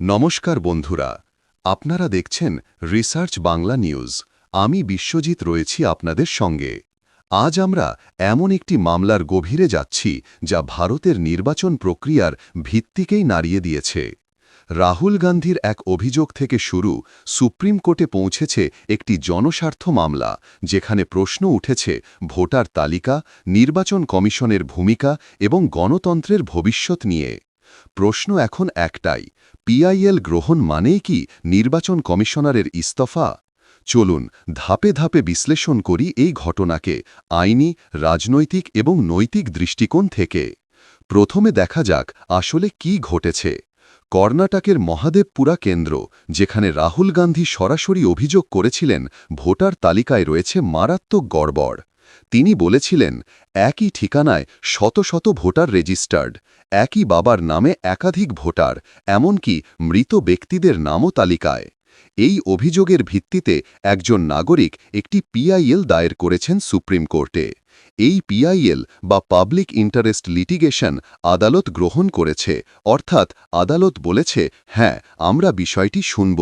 নমস্কার বন্ধুরা, আপনারা দেখছেন রিসার্চ বাংলা নিউজ আমি বিশ্বজিৎ রয়েছি আপনাদের সঙ্গে। আজ আমরা এমন একটি মামলার গভীরে যাচ্ছি যা ভারতের নির্বাচন প্রক্রিয়ার ভিত্তিকেই নাড়িয়ে দিয়েছে। রাহুল গান্ধীর এক অভিযোগ থেকে শুরু সুপ্রিম কোর্টে পৌঁছেছে একটি জনস্বার্থ মামলা, যেখানে প্রশ্ন উঠেছে ভোটার তালিকা, নির্বাচন কমিশনের ভূমিকা এবং গণতন্ত্রের ভবিষ্যৎ নিয়ে। প্রশ্ন এখন একটাই পিআইএল গ্রহণ মানেই কি নির্বাচন কমিশনারের ইস্তফা? চলুন ধাপে ধাপে বিশ্লেষণ করি এই ঘটনাকে আইনি, রাজনৈতিক এবং নৈতিক দৃষ্টিকোণ থেকে। প্রথমে দেখা যাক আসলে কি ঘটেছে। কর্ণাটকের মহাদেবপুরা কেন্দ্র, যেখানে রাহুল গান্ধী সরাসরি অভিযোগ করেছিলেন, ভোটার তালিকায় রয়েছে মারাত্মক গড়বড়। তিনি বলেছিলেন, একই ঠিকানায় শত শত ভোটার রেজিস্টার্ড, একই বাবার নামে একাধিক ভোটার, এমনকি মৃত ব্যক্তিদের নামও তালিকায়। এই অভিযোগের ভিত্তিতে একজন নাগরিক একটি পিআইএল দায়ের করেছেন সুপ্রিম কোর্টে। এই পিআইএল বা পাবলিক ইন্টারেস্ট লিটিগেশন আদালত গ্রহণ করেছে, অর্থাৎ আদালত বলেছে হ্যাঁ আমরা বিষয়টি শুনব।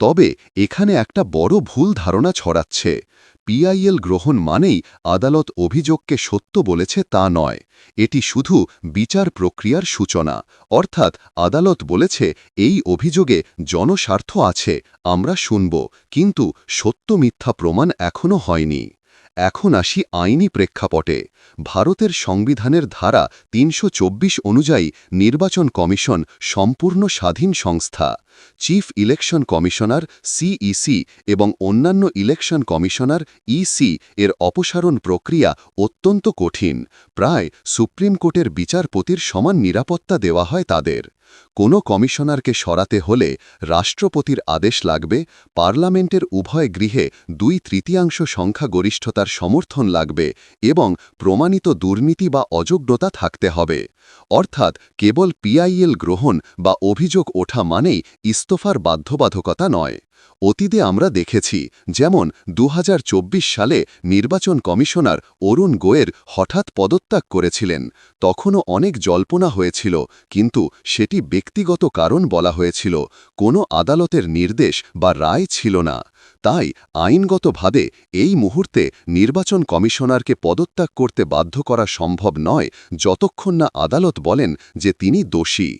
তবে এখানে একটা বড় ভুল ধারণা ছড়াচ্ছে। পিআইএল গ্রহণ মানেই আদালত অভিযোগকে সত্য বলেছে তা নয়। এটি শুধু বিচার প্রক্রিয়ার সূচনা। অর্থাৎ আদালত বলেছে, এই অভিযোগে জনস্বার্থ আছে, আমরা শুনব, কিন্তু সত্য মিথ্যা প্রমাণ এখনও হয়নি। এখন আসি আইনি প্রেক্ষাপটে। ভারতের সংবিধানের ধারা তিনশো চব্বিশ অনুযায়ী নির্বাচন কমিশন সম্পূর্ণ স্বাধীন সংস্থা। চিফ ইলেকশন কমিশনার সিইসি এবং অন্যান্য ইলেকশন কমিশনার ইসি এর অপসারণ প্রক্রিয়া অত্যন্ত কঠিন। প্রায় সুপ্রিম কোর্টের বিচারপতির সমান নিরাপত্তা দেওয়া হয় তাদের। কোনো কমিশনারকে সরাতে হলে রাষ্ট্রপতির আদেশ লাগবে, পার্লামেন্টের উভয় গৃহে দুই তৃতীয়াংশ সংখ্যাগরিষ্ঠতার সমর্থন লাগবে এবং প্রমাণিত দুর্নীতি বা অযোগ্যতা থাকতে হবে। অর্থাৎ কেবল পিআইএল গ্রহণ বা অভিযোগ ওঠা মানেই ইস্তফার বাধ্যবাধকতা নয়। অতীতে আমরা দেখেছি, যেমন দু হাজার চব্বিশ সালে নির্বাচন কমিশনার অরুণ গোয়ের হঠাৎ পদত্যাগ করেছিলেন। তখনও অনেক জল্পনা হয়েছিল, কিন্তু সেটি ব্যক্তিগত কারণ বলা হয়েছিল, কোনো আদালতের নির্দেশ বা রায় ছিল না। তাই আইনগতভাবে এই মুহূর্তে নির্বাচন কমিশনারকে পদত্যাগ করতে বাধ্য করা সম্ভব নয়, যতক্ষণ না আদালত বলেন যে তিনি দোষী।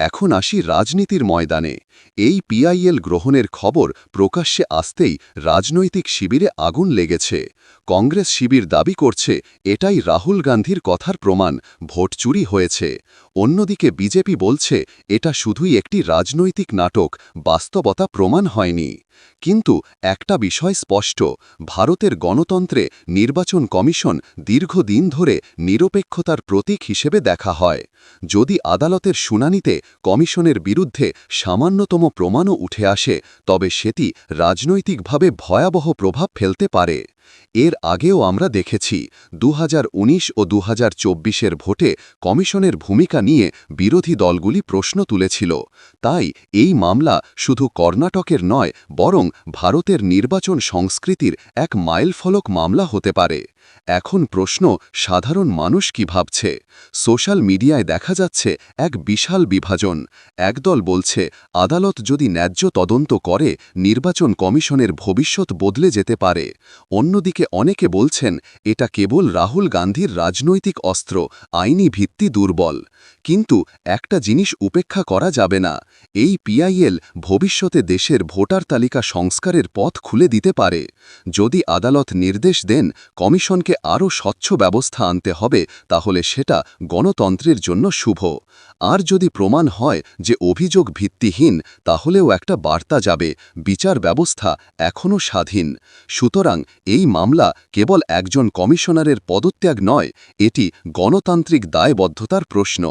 এখন আসি রাজনীতির ময়দানে। এই পিআইএল গ্রহণের খবর প্রকাশ্যে আসতেই রাজনৈতিক শিবিরে আগুন লেগেছে। কংগ্রেস শিবির দাবি করছে, এটাই রাহুল গান্ধীর কথার প্রমাণ, ভোট চুরি হয়েছে। অন্যদিকে বিজেপি বলছে, এটা শুধুই একটি রাজনৈতিক নাটক, বাস্তবতা প্রমাণ হয়নি। কিন্তু একটা বিষয় স্পষ্ট, ভারতের গণতন্ত্রে নির্বাচন কমিশন দীর্ঘদিন ধরে নিরপেক্ষতার প্রতীক হিসেবে দেখা হয়। যদি আদালতের শুনানিতে কমিশনের বিরুদ্ধে সামান্যতম প্রমাণও উঠে আসে, তবে সেটি রাজনৈতিকভাবে ভয়াবহ প্রভাব ফেলতে পারে। এর আগেও আমরা দেখেছি দুহাজার উনিশ ও দু হাজার ভোটে কমিশনের ভূমিকা নিয়ে বিরোধী দলগুলি প্রশ্ন তুলেছিল। তাই এই মামলা শুধু কর্ণাটকের নয়, বরং ভারতের নির্বাচন সংস্কৃতির এক মাইলফলক মামলা হতে পারে। এখন প্রশ্ন, সাধারণ মানুষ কি ভাবছে? সোশ্যাল মিডিয়ায় দেখা যাচ্ছে এক বিশাল বিভাজন। একদল বলছে, আদালত যদি ন্যায্য তদন্ত করে, নির্বাচন কমিশনের ভবিষ্যৎ বদলে যেতে পারে। অন্যদিকে অনেকে বলছেন এটা কেবল রাহুল গান্ধীর রাজনৈতিক অস্ত্র আইনি ভিত্তি দুর্বল। কিন্তু একটা জিনিস উপেক্ষা করা যাবে না। এই পিআইএল ভবিষ্যতে দেশের ভোটার তালিকা সংস্কারের পথ খুলে দিতে পারে। যদি আদালত নির্দেশ দেন কমিশনকে আরও স্বচ্ছ ব্যবস্থা আনতে হবে, তাহলে সেটা গণতন্ত্রের জন্য শুভ। আর যদি প্রমাণ হয় যে অভিযোগ ভিত্তিহীন, তাহলেও একটা বার্তা যাবে, বিচার ব্যবস্থা এখনও স্বাধীন। সুতরাং এই মামলা কেবল একজন কমিশনারের পদত্যাগ নয়, এটি গণতান্ত্রিক দায়বদ্ধতার প্রশ্ন।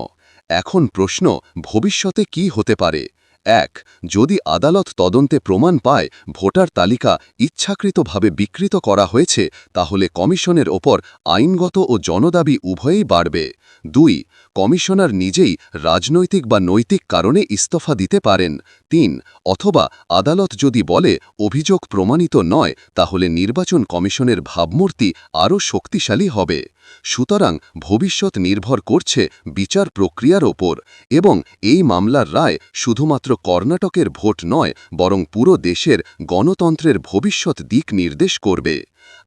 এখন প্রশ্ন, ভবিষ্যতে কি হতে পারে? এক, যদি আদালত তদন্তে প্রমাণ পায় ভোটার তালিকা ইচ্ছাকৃতভাবে বিকৃত করা হয়েছে, তাহলে কমিশনের ওপর আইনগত ও জনদাবি উভয়েই বাড়বে। দুই কমিশনার নিজেই রাজনৈতিক বা নৈতিক কারণে ইস্তফা দিতে পারেন। তিন, অথবা আদালত যদি বলে, অভিযোগ প্রমাণিত নয় তাহলে নির্বাচন কমিশনের ভাবমূর্তি আরও শক্তিশালী হবে। সুতরাং ভবিষ্যৎ নির্ভর করছে বিচার প্রক্রিয়ার ওপর এবং এই মামলার রায় শুধুমাত্র কর্ণাটকের ভোট নয়, বরং পুরো দেশের গণতন্ত্রের ভবিষ্যৎ দিক নির্দেশ করবে।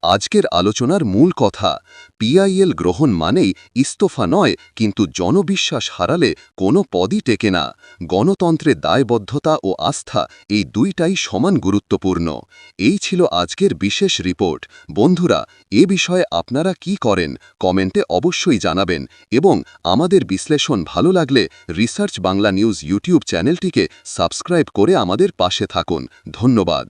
আজকের আলোচনার মূল কথা পিআইএল গ্রহণ মানেই ইস্তফা নয়, কিন্তু জনবিশ্বাস হারালে কোনো পদই টেকে না। গণতন্ত্রের দায়বদ্ধতা ও আস্থা এই দুইটাই সমান গুরুত্বপূর্ণ। এই ছিল আজকের বিশেষ রিপোর্ট। বন্ধুরা, এ বিষয়ে আপনারা কি করেন, কমেন্টে অবশ্যই জানাবেন এবং আমাদের বিশ্লেষণ ভালো লাগলে রিসার্চ বাংলা নিউজ ইউটিউব চ্যানেলটিকে সাবস্ক্রাইব করে আমাদের পাশে থাকুন। ধন্যবাদ।